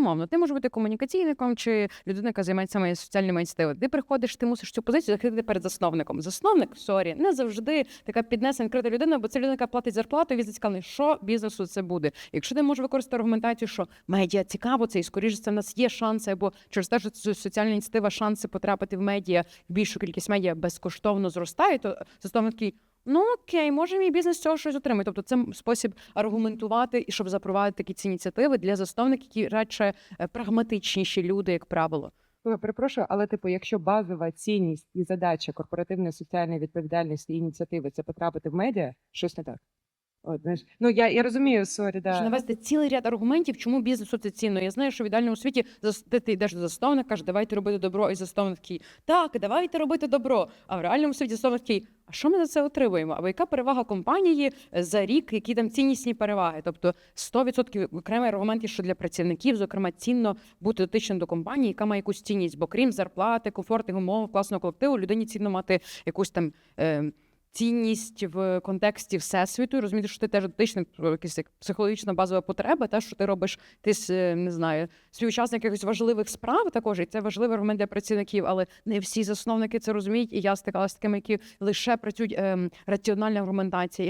Умовно, ти можеш бути комунікаційником чи людина, яка займається соціальними ініціативами. Ти приходиш, ти мусиш цю позицію закрити перед засновником. Засновник, сорі, не завжди така піднесена відкрита людина, бо це людина, яка платить зарплату, і він зацікавлений, що бізнесу це буде. Якщо ти можеш використати аргументацію, що медіа цікаво, це і скоріше це в нас є шанси, або через те, що це соціальна ініціатива, шанси потрапити в медіа, більшу кількість медіа безкоштовно зростає, то засновник такий. Ну окей, може мій бізнес цього щось отримає. Тобто це спосіб аргументувати і щоб запровадити такі ці ініціативи для засновників, які радше е, прагматичніші люди, як правило. Перепрошую, але типу, якщо базова цінність і задача корпоративної соціальної відповідальності і ініціативи це потрапити в медіа, щось не так. От, знаєш, ну я, я розумію, сорі, да. навести цілий ряд аргументів, чому бізнесу це цінно. Я знаю, що в ідеальному світі ти, ти йдеш до засновника, кажеш, давайте робити добро, і засновник такий, так, давайте робити добро. А в реальному світі засновник такий, а що ми за це отримуємо? Або яка перевага компанії е, за рік, які там ціннісні переваги? Тобто 100% окремий аргумент є, що для працівників, зокрема, цінно бути дотичним до компанії, яка має якусь цінність, ббо крім зарплати, комфортних умов, класного колективу, людині цінно мати якусь там. Е, Цінність в контексті всесвіту, і розуміти, що ти теж дотичний, якісь якась як психологічна базова потреба, те, що ти робиш, ти е, не знаю, співучасник якихось важливих справ також, і це важливий аргумент для працівників, але не всі засновники це розуміють. І я стикалася з такими, які лише працюють ем, раціональна аргументація.